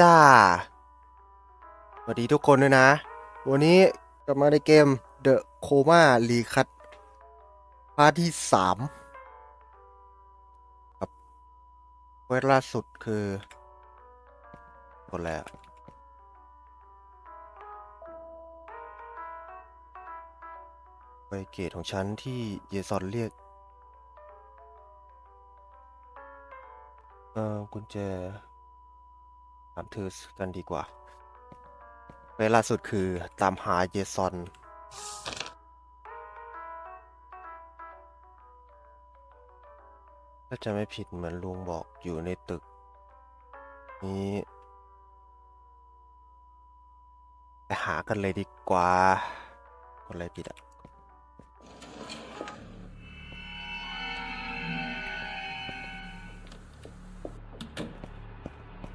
จ้า สวัสดีทุกคนด้วยนะ วันนี้กลับมาในเกม The Coma r e c u t พาร์ทที่สามครับเวทล่าสุดคือคนแล้วไปเกตของฉันที่เยซอนเรียก เออกุญแจามเธอกันดีกว่าเวลาสุดคือตามหาเยซอน ถ้าจะไม่ผิดเหมือนลุงบอกอยู่ในตึก นี้ไปหากันเลยดีกว่า คนอะไรผิดอะ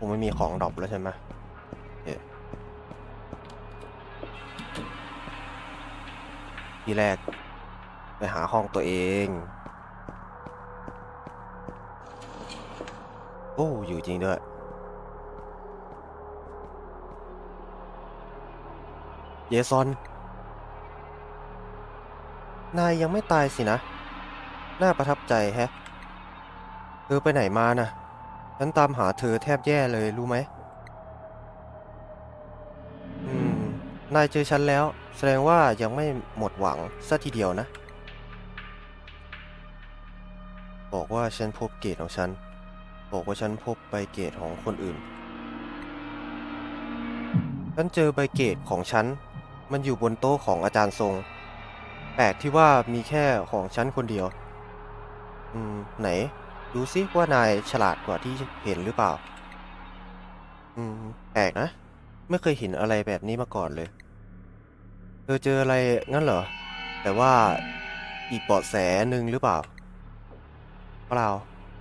คงไม่มีของดรอปแล้วใช่ไหมโอเคที่แรก ไปหาห้องตัวเอง โอ้ อยู่จริงด้วย เยซอน นายยังไม่ตายสินะ น่าประทับใจแฮะ เธอไปไหนมาน่ะ ฉันตามหาเธอแทบแย่เลยรู้ไหม อืม นายเจอฉันแล้ว แสดงว่ายังไม่หมดหวังซะทีเดียวนะ บอกว่าฉันพบเกตของฉัน บอกว่าฉันพบใบเกตของคนอื่น ฉันเจอใบเกตของฉัน มันอยู่บนโต๊ะของอาจารย์ทรง แปลกที่ว่ามีแค่ของฉันคนเดียว อืม ไหน ดูซิว่านายฉลาดกว่าที่เห็นหรือเปล่า อืม แปลกนะ ไม่เคยเห็นอะไรแบบนี้มาก่อนเลย เธอเจออะไรงั้นเหรอ แต่ว่าอีกเบาะแสหนึ่งหรือเปล่า เปล่า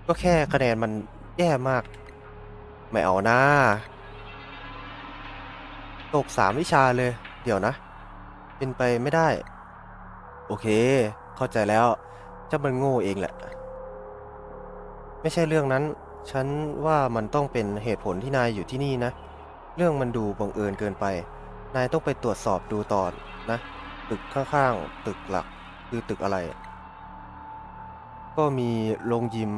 ก็แค่คะแนนมันแย่มาก ไม่เอานะตกสามวิชาเลย เดี๋ยวนะ เป็นไปไม่ได้ โอเค เข้าใจแล้วเจ้ามันโง่เองแหละ ไม่ใช่เรื่องนั้น ฉันว่ามันต้องเป็นเหตุผลที่นายอยู่ที่นี่นะ เรื่องมันดูบังเอิญเกินไป นายต้องไปตรวจสอบดูต่อนะ ตึกข้างๆ ตึกหลักคือตึกอะไร ก็มีโรงยิม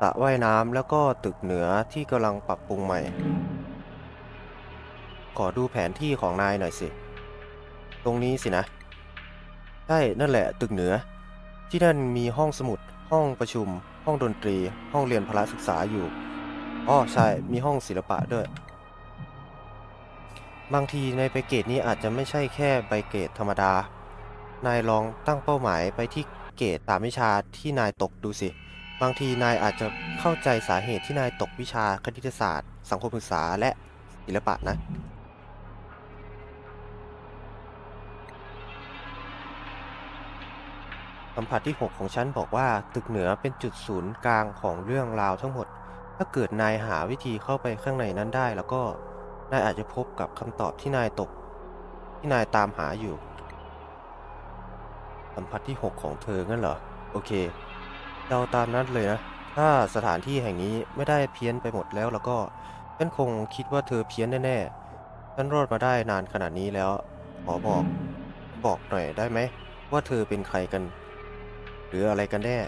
สระว่ายน้ำแล้วก็ตึกเหนือที่กำลังปรับปรุงใหม่ ขอดูแผนที่ของนายหน่อยสิ ตรงนี้สินะ ใช่ นั่นแหละตึกเหนือ ที่นั่นมีห้องสมุด ห้องประชุม ห้องดนตรี ห้องเรียนพละศึกษาอยู่อ้อใช่ มีห้องศิลปะด้วย บางทีในใบเกรดนี้อาจจะไม่ใช่แค่ใบเกรดธรรมดา นายลองตั้งเป้าหมายไปที่เกรดตามวิชาที่นายตกดูสิ บางทีนายอาจจะเข้าใจสาเหตุที่นายตกวิชาคณิตศาสตร์ สังคมศึกษาและศิลปะนะ สัมผัสที่ 6 ของฉันบอกว่าตึกเหนือเป็นจุดศูนย์กลางของเรื่องราวทั้งหมด ถ้าเกิดนายหาวิธีเข้าไปข้างในนั้นได้ แล้วก็นายอาจจะพบกับคำตอบที่นายตก ที่นายตามหาอยู่ สัมผัสที่ 6 ของเธองั้นเหรอ โอเคเดาตามนั้นเลยนะ ถ้าสถานที่แห่งนี้ไม่ได้เพี้ยนไปหมดแล้วแล้วก็ฉันคงคิดว่าเธอเพี้ยนแน่ๆฉันรอดมาได้นานขนาดนี้แล้ว ขอบอก บอกหน่อยได้ไหม ว่าเธอเป็นใครกัน รืออะไรกันแน่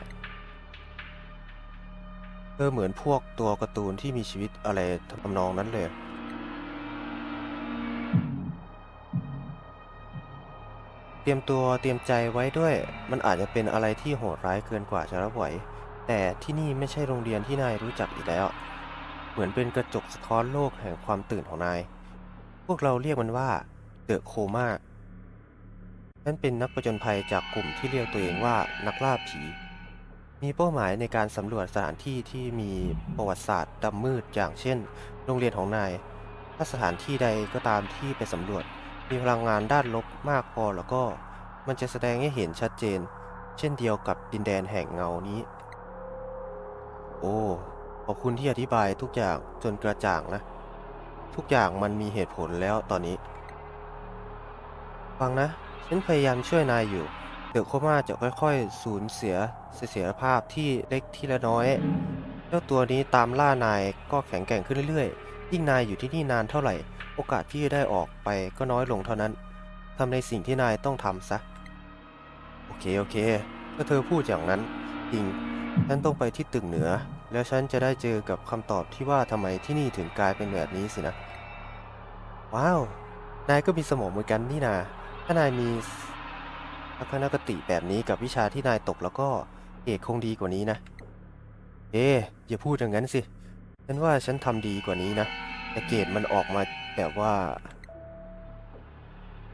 เธอเหมือนพวกตัวการ์ตูนที่มีชีวิตอะไรทำนองนั้นเลย เตรียมตัวเตรียมใจไว้ด้วย มันอาจจะเป็นอะไรที่โหดร้ายเกินกว่าจะรับไหว แต่ที่นี่ไม่ใช่โรงเรียนที่นายรู้จักอีกแล้ว เหมือนเป็นกระจกสะท้อนโลกแห่งความตื่นของนาย พวกเราเรียกมันว่าเดอะโคม่า นเป็นนักประจนภัยจากกลุ่มที่เรียกตัวเองว่านักล่าผี มีเป้าหมายในการสำรวจสถานที่ที่มีประวัติศาสตร์ดำมืดอย่างเช่น โรงเรียนของนาย ถ้าสถานที่ใดก็ตามที่ไปสำรวจ มีพลังงานด้านลบมากพอแล้วก็ มันจะแสดงให้เห็นชัดเจน เช่นเดียวกับดินแดนแห่งเงานี้ โอ้ขอบคุณที่อธิบายทุกอย่างจนกระจ่างนะ ทุกอย่างมันมีเหตุผลแล้วตอนนี้ ฟังนะ ฉันพยายามช่วยนายอยู่ เดี๋ยวโคม่าจะค่อยๆ สูญเสียเสถียรภาพที่เล็กทีละน้อย เจ้าตัวนี้ตามล่านายก็แข็งแกร่งขึ้นเรื่อยๆ ยิ่งนายอยู่ที่นี่นานเท่าไหร่ โอกาสที่จะได้ออกไปก็น้อยลงเท่านั้น ทำในสิ่งที่นายต้องทำซะ โอเค โอเคถ้าเธอพูดอย่างนั้น จริง ฉันต้องไปที่ตึกเหนือ แล้วฉันจะได้เจอกับคำตอบที่ว่าทำไมที่นี่ถึงกลายเป็นแบบนี้สินะ ว้าว นายก็มีสมองเหมือนกันนี่นา ถ้านายมีทัศนคติแบบนี้กับวิชาที่นายตกแล้วก็เอกคงดีกว่านี้นะ เอ๊อย่าพูดอย่างนั้นสิ ฉันว่าฉันทำดีกว่านี้นะ แต่เกรดมันออกมาแบบว่า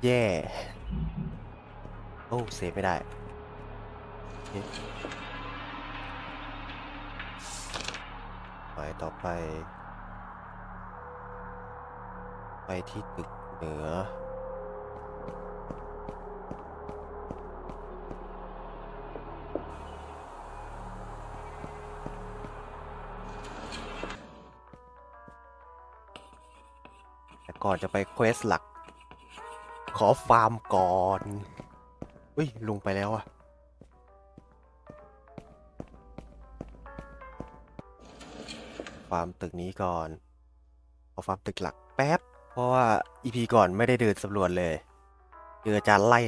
แย่ โอ้เซฟไม่ได้ไปต่อไป ไปที่ตึกเหนือ อนจะไปเควสหลัก ขอฟาร์มก่อนอุ้ยลุงไปแล้วอะฟาร์มตึกนี้ก่อนขอฟาร์มตึกหลักแป๊บ เพราะว่าอีพีก่อนไม่ได้เดินสำรวจเลยเจออาจารย์ไล่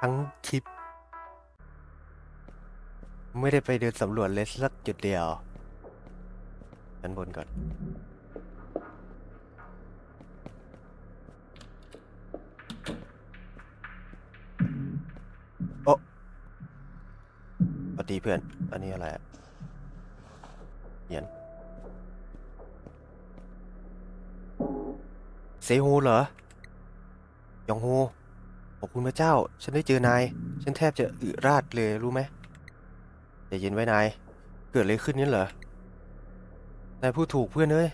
ทั้งคลิป ไม่ได้ไปเดินสำรวจเลยสักจุดเดียวชั้นบนก่อน โอ้สวัสดีเพื่อน อันนี้อะไรเหียญเซฮูเหรอยองฮูขอบคุณพระเจ้า ฉันได้เจอนาย ฉันแทบจะอึราดเลยรู้ไหมใจเย็นไว้นาย เกิดอะไรขึ้นนี่เหรอ นายพูดถูกเพื่อนเอ้ย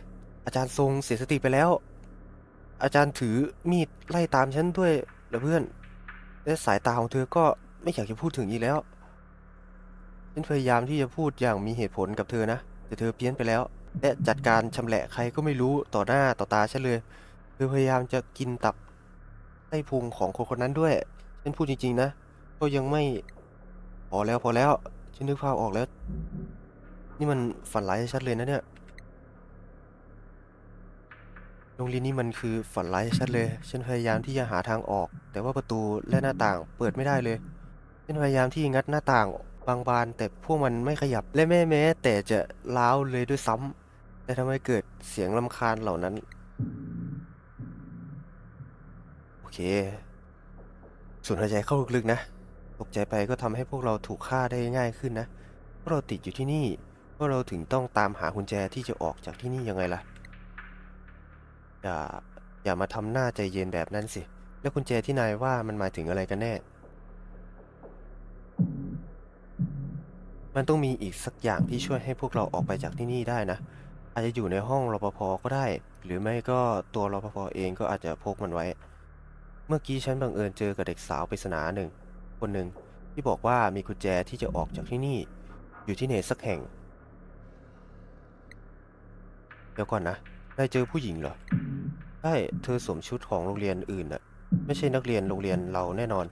อาจารย์ทรงเสียสติไปแล้ว อาจารย์ถือมีดไล่ตามฉันด้วยเหรอเพื่อน และสายตาของเธอก็ไม่อยากจะพูดถึงอีกแล้ว ฉันพยายามที่จะพูดอย่างมีเหตุผลกับเธอนะ แต่เธอเพี้ยนไปแล้ว และจัดการชำแหละใครก็ไม่รู้ต่อหน้าต่อตาฉันเลย เธอพยายามจะกินตับไส้พุงของคนคนนั้นด้วย ฉันพูดจริงๆนะ ก็ยังไม่ พอแล้วพอแล้ว ฉันนึกภาพออกแล้ว นี่มันฝันร้ายชัดเลยนะเนี่ย โรงเรียนนี้มันคือฝันร้ายชัดเลย ฉันพยายามที่จะหาทางออก แต่ว่าประตูและหน้าต่างเปิดไม่ได้เลย ฉันพยายามที่งัดหน้าต่าง บางบานแต่พวกมันไม่ขยับและแม่แม้ แต่จะล้าวเลยด้วยซ้ำแต่ทำไมเกิดเสียงรำคาญเหล่านั้น โอเคสูดหายใจเข้าลึกๆนะ ตกใจไปก็ทำให้พวกเราถูกฆ่าได้ง่ายขึ้นนะเพราะเราติดอยู่ที่นี่เพราะเราถึงต้องตามหากุญแจที่จะออกจากที่นี่ยังไงล่ะ อย่าอย่ามาทำหน้าใจเย็นแบบนั้นสิ แล้วกุญแจที่นายว่ามันหมายถึงอะไรกันแน่ มันต้องมีอีกสักอย่างที่ช่วยให้พวกเราออกไปจากที่นี่ได้นะ อาจจะอยู่ในห้องรปภก็ได้ หรือไม่ก็ตัวรปภเองก็อาจจะพกมันไว้ เมื่อกี้ฉันบังเอิญเจอกับเด็กสาวปริศนาหนึ่ง คนหนึ่งที่บอกว่ามีกุญแจที่จะออกจากที่นี่ อยู่ที่ไหนสักแห่ง เดี๋ยวก่อนนะนายเจอผู้หญิงเหรอใช่เธอสวมชุดของโรงเรียนอื่นน่ะ ไม่ใช่นักเรียนโรงเรียนเราแน่นอน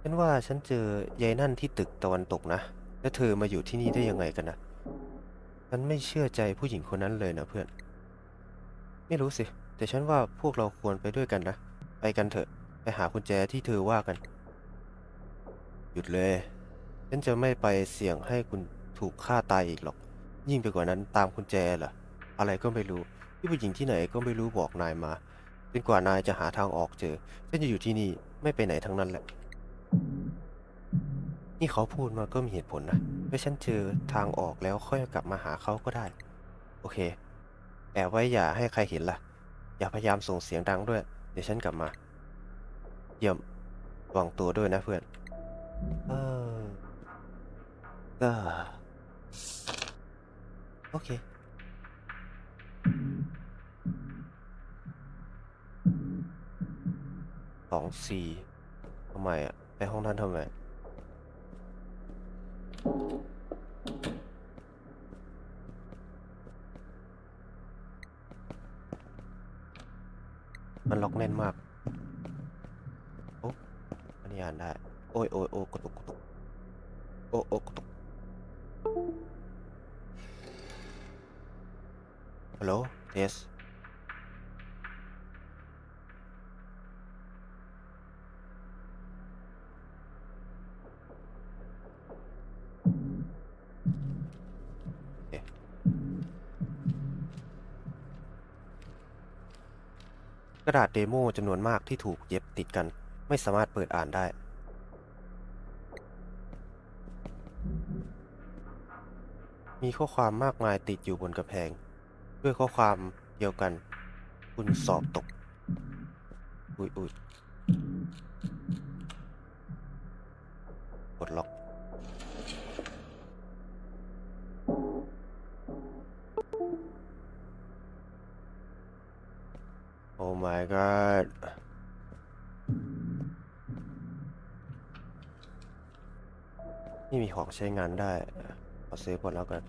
ฉันว่าฉันเจอยายนั่นที่ตึกตะวันตกนะ แล้วเธอมาอยู่ที่นี่ได้ยังไงกันนะฉันไม่เชื่อใจผู้หญิงคนนั้นเลยนะเพื่อน ไม่รู้สิ แต่ฉันว่าพวกเราควรไปด้วยกันนะ ไปกันเถอะ ไปหากุญแจที่เธอว่ากัน หยุดเลย ฉันจะไม่ไปเสี่ยงให้คุณถูกฆ่าตายอีกหรอก ยิ่งไปกว่านั้นตามกุญแจล่ะอะไรก็ไม่รู้ที่ผู้หญิงที่ไหนก็ไม่รู้บอกนายมาจนกว่านายจะหาทางออกเจอ ฉันจะอยู่ที่นี่ไม่ไปไหนทั้งนั้นแหละ นี่เขาพูดมาก็มีเหตุผลนะเมื่อฉันเจอทางออกแล้วค่อยกลับมาหาเขาก็ได้ โอเคแอบไว้อย่าให้ใครเห็นล่ะ อย่าพยายามส่งเสียงดังด้วย เดี๋ยวฉันกลับมา เยี่ยมระวังตัวด้วยนะเพื่อนเออก็โอเคสองสี่ทำไมอะ ไปห้องนั้นทำไม มันล็อกแน่นมาก โอ้อันนี้อ่านได้ โอ้ยโอ้ยโอ้กระตุกกระตุก โอ้โอ้กระตุก ฮัลโหล เทส กระดาษเดโมจำนวนมากที่ถูกเย็บติดกัน ไม่สามารถเปิดอ่านได้ มีข้อความมากมายติดอยู่บนกระแพง ด้วยข้อความเดียวกัน คุณสอบตก อุ๊ยอุ้ยกดล็อก โอ้ my god นี่มีของใช้งานได้เอาเซฟก่อนแล้วกัน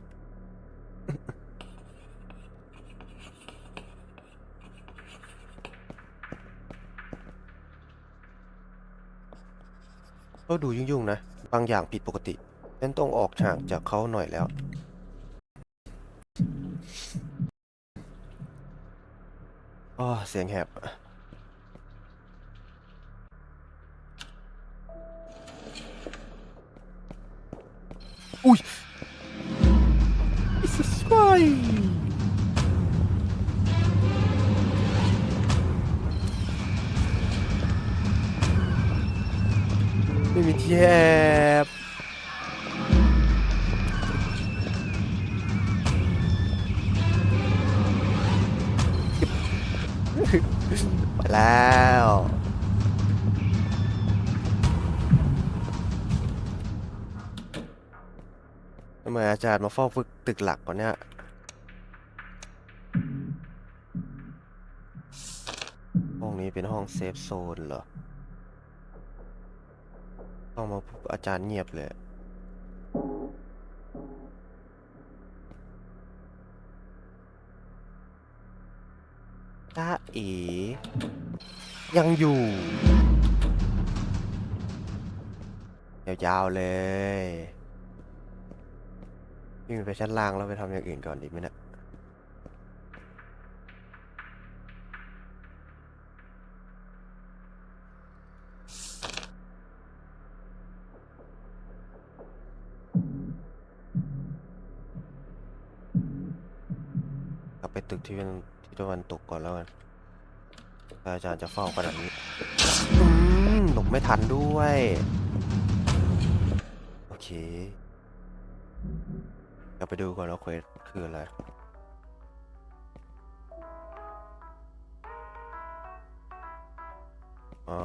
ก็ดูยุ่งๆนะ บางอย่างผิดปกติฉันต้องออกห่างจากเขาหน่อยแล้ว เสียงแหบอุ้ย Jesus Christ ไม่มีที่แอบ จารย์มาเฝ้าฝึกตึกหลักก่อนเนี่ยห้องนี้เป็นห้องเซฟโซนเหรอต้องมาปุ๊บอาจารย์เงียบเลยตาเอ๋ยังอยู่ ยาวๆเลย วิ่งไปชั้นล่างแล้วไปทำอย่างอื่นก่อนดีไหมเนะี่ยกลับไปตึกที่เป็นที่ตะวันตกก่อนแล้วกันอาจารย์จะเฝ้าขนาดนี้หลบไม่ทันด้วย โอเค กลับไปดูก่อนว่าเควสคืออะไรอ๋อ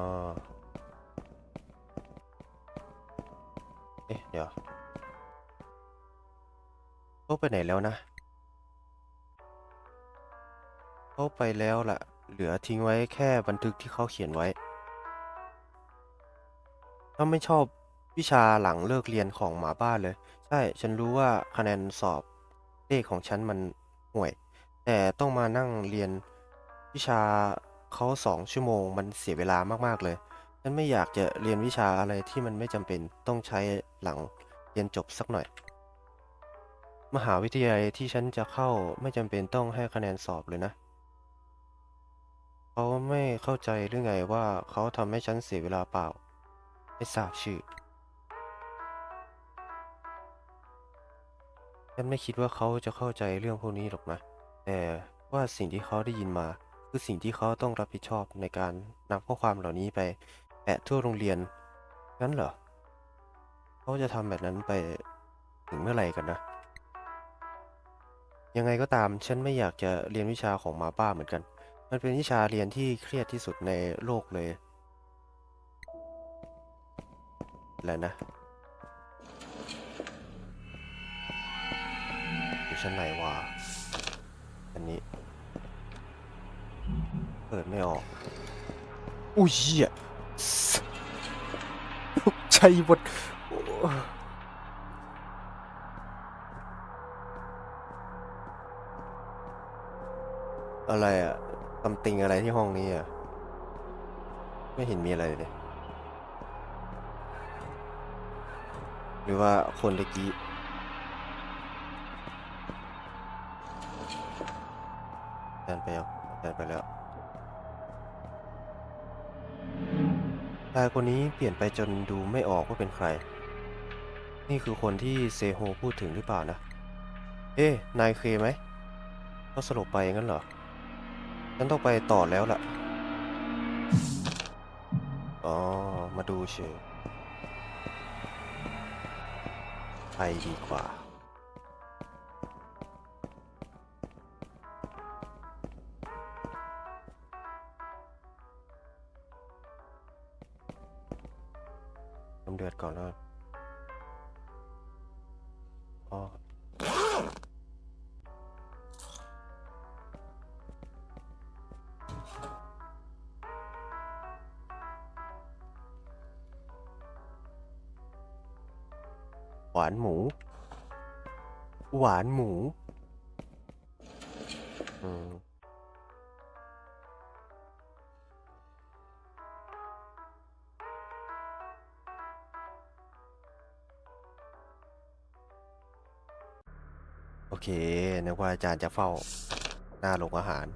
เอ๊ะเดี๋ยวเขาไปไหนแล้วนะ เขาไปแล้วล่ะ เหลือทิ้งไว้แค่บันทึกที่เขาเขียนไว้ ถ้าไม่ชอบวิชาหลังเลิกเรียนของหมาบ้านเลย ช่ ฉันรู้ว่าคะแนนสอบเลขของฉันมันห่วย แต่ต้องมานั่งเรียนวิชาเขาสองชั่วโมง มันเสียเวลามากๆเลย ฉันไม่อยากจะเรียนวิชาอะไรที่มันไม่จำเป็นต้องใช้หลังเรียนจบสักหน่อย มหาวิทยาลัยที่ฉันจะเข้าไม่จำเป็นต้องให้คะแนนสอบเลยนะเขาไม่เข้าใจหรือไงว่าเขาทำให้ฉันเสียเวลาเปล่า ไม่ทราบชื่อ ฉันไม่คิดว่าเขาจะเข้าใจเรื่องพวกนี้หรอกนะ แต่ว่าสิ่งที่เขาได้ยินมา คือสิ่งที่เขาต้องรับผิดชอบในการนำข้อความเหล่านี้ไปแปะทั่วโรงเรียนงั้นเหรอ เขาจะทำแบบนั้นไปถึงเมื่อไหร่กันนะ ยังไงก็ตามฉันไม่อยากจะเรียนวิชาของมาป้าเหมือนกัน มันเป็นวิชาเรียนที่เครียดที่สุดในโลกเลยแล้วนะ ชั้นไหนวะอันนี้ เปิดไม่ออก อุ้ยเหี้ยตกใจหมดโอ้อะไรอะตำติงอะไรที่ห้องนี้อะไม่เห็นมีอะไรเลย หรือว่าคนตะกี้ นไปยังแทนไปแล้วชายคนนี้เปลี่ยนไปจนดูไม่ออกว่าเป็นใคร นี่คือคนที่เซโฮพูดถึงหรือเปล่านะ เอ๊นายเคไหมเขาสลบไปงั้นเหรอ ฉันต้องไปต่อแล้วล่ะ อ๋อ มาดูเฉยไปดีกว่า หวานหมู หวานหมูอืมโอเค นึกว่าอาจารย์จะเฝ้า หน้าโรงอาหาร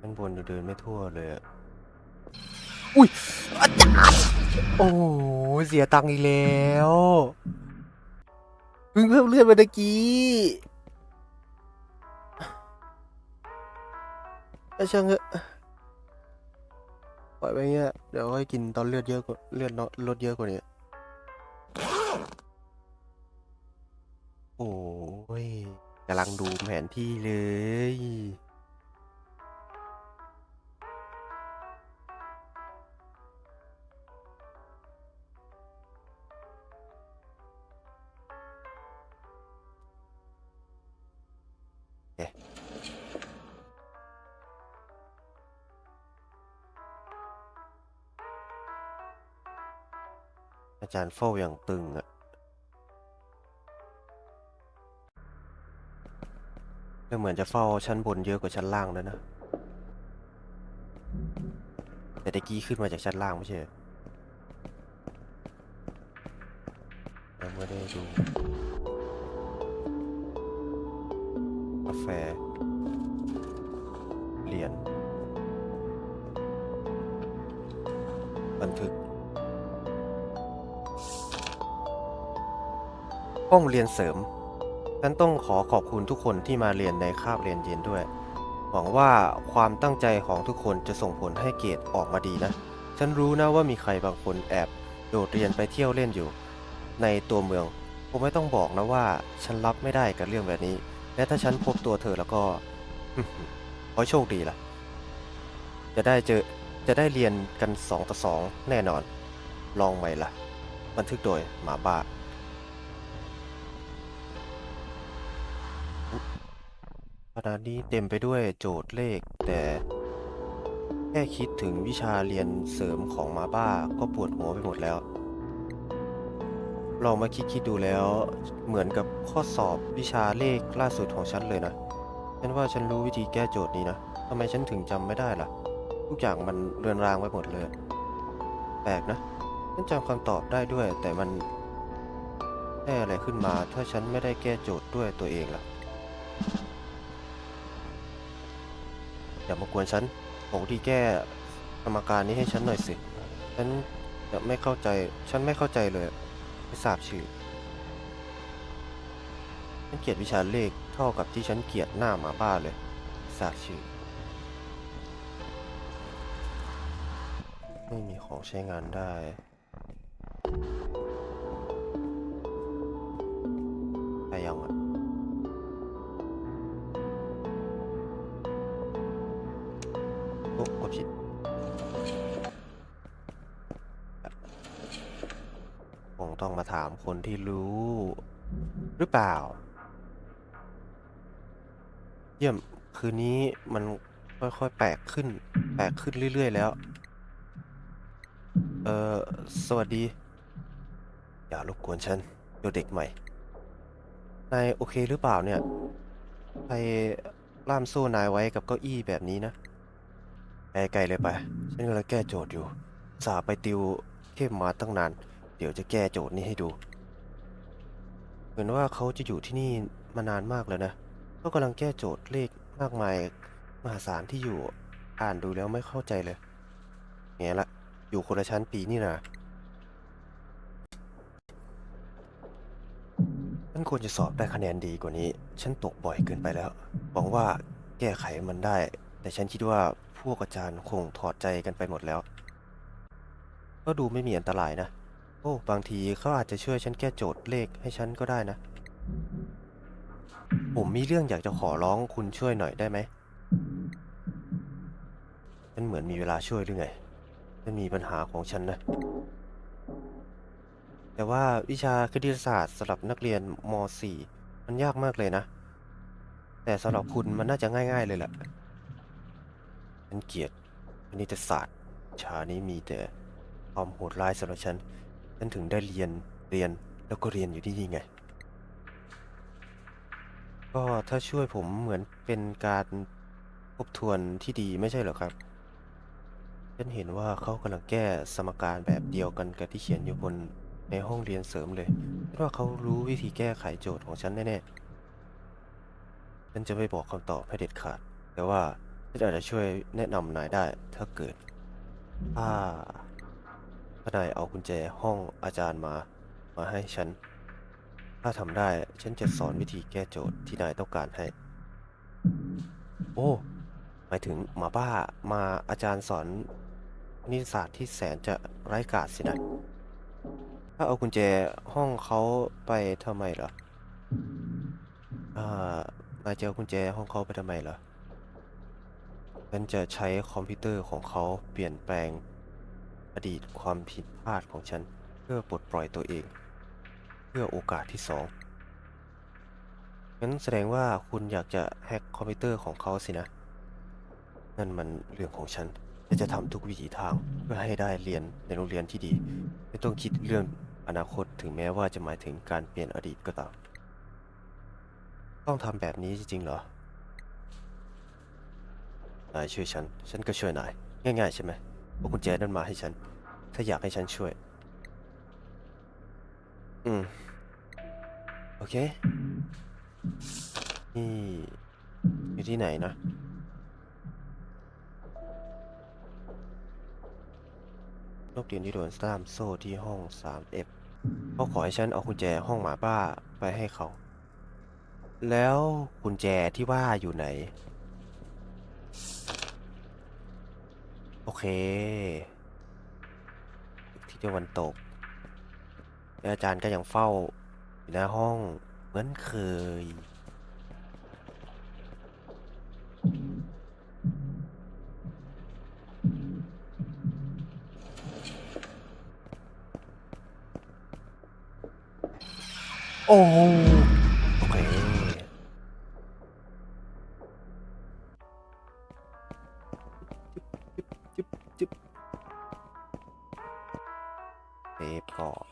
ข้างบนเดินไม่ทั่วเลยอะอุ้ย อาจารย์ โอ้ เสียตังค์อีกแล้วเพิ่งเพิ่มเลือดไปตะกี้แต่ช่างเถอะปล่อยไปเงี้ย เดี๋ยวค่อยกินตอนเลือดเยอะกว่าเลือดน้อยลดเยอะกว่านี้โอ้ยกำลังดูแผนที่เลย อารเฝ้าอย่างตึงอะก็เหมือนจะเฝ้าชั้นบนเยอะกว่าชั้นล่างแล้วนะ แต่ตะกี้ขึ้นมาจากชั้นล่างไม่ใช่ยังไม่ได้ดูกาแฟ ห้องเรียนเสริม ฉันต้องขอขอบคุณทุกคนที่มาเรียนในคาบเรียนเย็นด้วย หวังว่าความตั้งใจของทุกคนจะส่งผลให้เกรดออกมาดีนะ ฉันรู้นะว่ามีใครบางคนแอบโดดเรียนไปเที่ยวเล่นอยู่ ในตัวเมืองผมไม่ต้องบอกนะว่าฉันรับไม่ได้กับเรื่องแบบนี้ และถ้าฉันพบตัวเธอแล้วก็ ขอโชคดีล่ะ จะได้เจอจะได้เรียนกันสองต่อสองแน่นอน ลองไหมล่ะ บันทึกโดยหมาบ้า ขณะนี้เต็มไปด้วยโจทย์เลข แต่แค่คิดถึงวิชาเรียนเสริมของมาบ้าก็ปวดหัวไปหมดแล้ว ลองมาคิดคิดดูแล้ว เหมือนกับข้อสอบวิชาเลขล่าสุดของฉันเลยนะฉันว่าฉันรู้วิธีแก้โจทย์นี้นะทำไมฉันถึงจำไม่ได้ล่ะ ทุกอย่างมันเรือนรางไปหมดเลย แปลกนะฉันจำคำตอบได้ด้วย แต่มันได้อะไรขึ้นมาถ้าฉันไม่ได้แก้โจทย์ด้วยตัวเองล่ะ อย่ามากวนฉันบอกที่แก้สมการนี้ให้ฉันหน่อยสิ ฉันจะไม่เข้าใจ ฉันไม่เข้าใจเลยไม่ทราบชื่อ ฉันเกลียดวิชาเลขเท่ากับที่ฉันเกลียดหน้าหมาบ้าเลยไม่ทราบชื่อ ไม่มีของใช้งานได้ คนที่รู้หรือเปล่า เยี่ยมคืนนี้มันค่อยๆแปลกขึ้น แปลกขึ้นเรื่อยๆแล้ว เออสวัสดี อย่ารบกวนฉันเดี๋ยวเด็กใหม่นายโอเคหรือเปล่าเนี่ยใครล่ามโซ่นายไว้กับเก้าอี้แบบนี้นะไปไกลเลยไป ฉันกำลังแก้โจทย์อยู่ สาไปติวเข้มมาตั้งนาน เดี๋ยวจะแก้โจทย์นี้ให้ดู มือนว่าเขาจะอยู่ที่นี่มานานมากแล้วนะเขากำลังแก้โจทย์เลขมากมายมหาศาลที่อยู่อ่านดูแล้วไม่เข้าใจเลยไงละอยู่คนละชั้นปีนี่นะฉันควรจะสอบได้คะแนนดีกว่านี้ ฉันตกบ่อยเกินไปแล้วหวังว่าแก้ไขมันได้ แต่ฉันคิดว่าพวกอาจารย์คงถอดใจกันไปหมดแล้ว ก็ดูไม่มีอันตรายนะ โอ้ บางทีเขาอาจจะช่วยฉันแก้โจทย์เลขให้ฉันก็ได้นะ ผมมีเรื่องอยากจะขอร้องคุณช่วยหน่อยได้ไหมฉันเหมือนมีเวลาช่วยหรือไงฉันมีปัญหาของฉันนะ แต่ว่าวิชาคณิตศาสตร์สำหรับนักเรียนม .4 มันยากมากเลยนะ แต่สำหรับคุณมันน่าจะง่าย ๆเลยแหละฉันเกลียดคณิตศาสตร์วิชานี้มีแต่ความโหดร้ายสำหรับฉัน ฉันถึงได้เรียนเรียนแล้วก็เรียนอยู่ที่นี่ไง ก็ถ้าช่วยผมเหมือนเป็นการทบทวนที่ดีไม่ใช่เหรอครับ ฉันเห็นว่าเขากำลังแก้สมการแบบเดียวกันกับที่เขียนอยู่บนในห้องเรียนเสริมเลยฉันว่าเขารู้วิธีแก้ไขโจทย์ของฉันแน่ๆฉันจะไม่บอกคำตอบให้เด็ดขาด แต่ว่าฉันอาจจะช่วยแนะนำนายได้ถ้าเกิดถ้า ถ้านายเอากุญแจห้องอาจารย์มา มาให้ฉัน ถ้าทำได้ ฉันจะสอนวิธีแก้โจทย์ที่นายต้องการให้ โอ้ หมายถึงหมาบ้ามาอาจารย์สอนคณิตศาสตร์ที่แสนจะไร้กาจสินะ ถ้าเอากุญแจห้องเขาไปทำไมเหรอ อ่านายจะเอากุญแจห้องเขาไปทำไมเหรอฉันจะใช้คอมพิวเตอร์ของเขาเปลี่ยนแปลง ดีตความผิดพลาดของฉัน เพื่อปลดปล่อยตัวเอง เพื่อโอกาสที่สองงั้นแสดงว่าคุณอยากจะแฮกคอมพิวเตอร์ของเขาสินะ นั่นมันเรื่องของฉันฉันจะทำทุกวิถีทางเพื่อให้ได้เรียนในโรงเรียนที่ดี ไม่ต้องคิดเรื่องอนาคตถึงแม้ว่าจะหมายถึงการเปลี่ยนอดีตก็ตาม ต้องทำแบบนี้จริงๆเหรอนายช่วยฉัน ฉันก็ช่วยนาย ง่ายๆใช่ไหมเอากุญแจนั่นมาให้ฉัน ถ้าอยากให้ฉันช่วย อืม โอเค นี่ อยู่ที่ไหนนะนกเรียนที่โดนสตามโซ่ที่ห้อง 3F เขาขอให้ฉันเอากุญแจห้องหมาบ้าไปให้เขา แล้วกุญแจที่ว่าอยู่ไหน โอเค ที่ตะวันตกอาจารย์ก็ยังเฝ้าอยู่หน้าห้องเหมือนเคย โอ้ ฟก่อน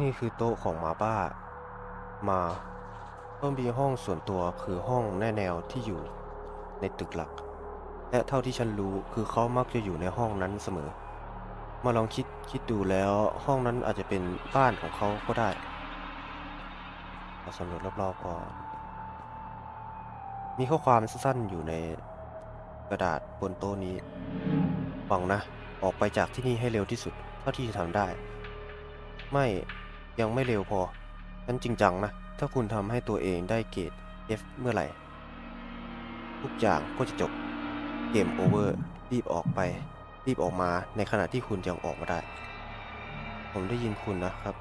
นี่คือโต๊ะของหมาบ้า มาต้องมีห้องส่วนตัวคือห้องแน่แนวที่อยู่ในตึกหลัก และเท่าที่ฉันรู้คือเขามักจะอยู่ในห้องนั้นเสมอ มาลองคิดคิดดูแล้วห้องนั้นอาจจะเป็นบ้านของเขาก็ได้มาสำรวจรอบๆก่อน มีข้อความสั้นๆอยู่ในกระดาษบนโต๊ะนี้ หวังนะ ออกไปจากที่นี่ให้เร็วที่สุด เท่าที่จะทำได้ ไม่ยังไม่เร็วพอฉันจริงจังนะ ถ้าคุณทำให้ตัวเองได้เกรด F เมื่อไหร่ ทุกอย่างก็จะจบ เกมโอเวอร์รีบออกไป รีบออกมาในขณะที่คุณยังออกมาได้ ผมได้ยินคุณนะครับ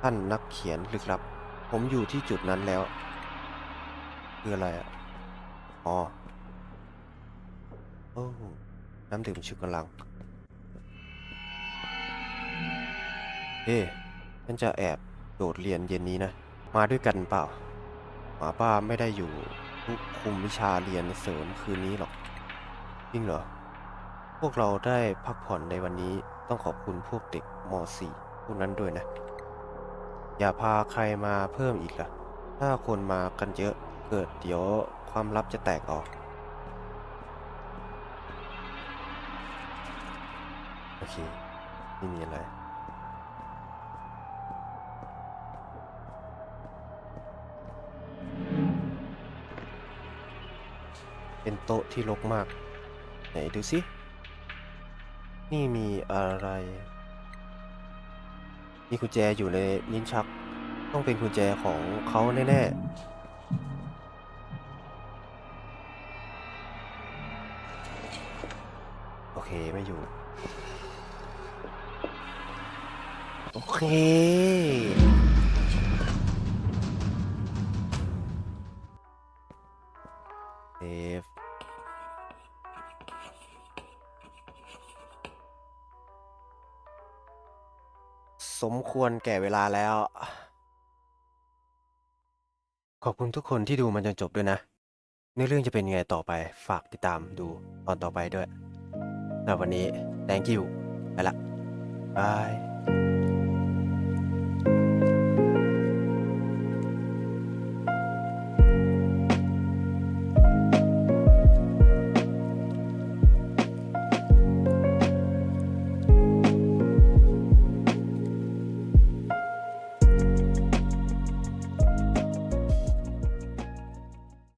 ท่านนักเขียนลึกลับ ผมอยู่ที่จุดนั้นแล้ว คืออะไรอะอ๋อโอ้น้ำดื่มชูกำลังเอ๊ฉันจะแอบโดดเรียนเย็นนี้นะ มาด้วยกันเปล่าหมาป้าไม่ได้อยู่ คุมวิชาเรียนเสริมคืนนี้หรอกจริงเหรอ พวกเราได้พักผ่อนในวันนี้ต้องขอบคุณพวกเด็กม .4 พวกนั้นด้วยนะ อย่าพาใครมาเพิ่มอีกล่ะ ถ้าคนมากันเยอะเกิดเดี๋ยวความลับจะแตกออก โอเค ไม่มีอะไร เป็นโต๊ะที่รกมาก ไหนดูสิ นี่มีอะไร มีกุญแจอยู่ในลิ้นชัก ต้องเป็นกุญแจของเขาแน่ๆ โอเค ไม่อยู่ โอเค สมควรแก่เวลาแล้ว ขอบคุณทุกคนที่ดูมันจนจบด้วยนะเนื้อเรื่องจะเป็นยังไงต่อไปฝากติดตามดูตอนต่อไปด้วยสำหรับวันนี้ thank you ไปละบาย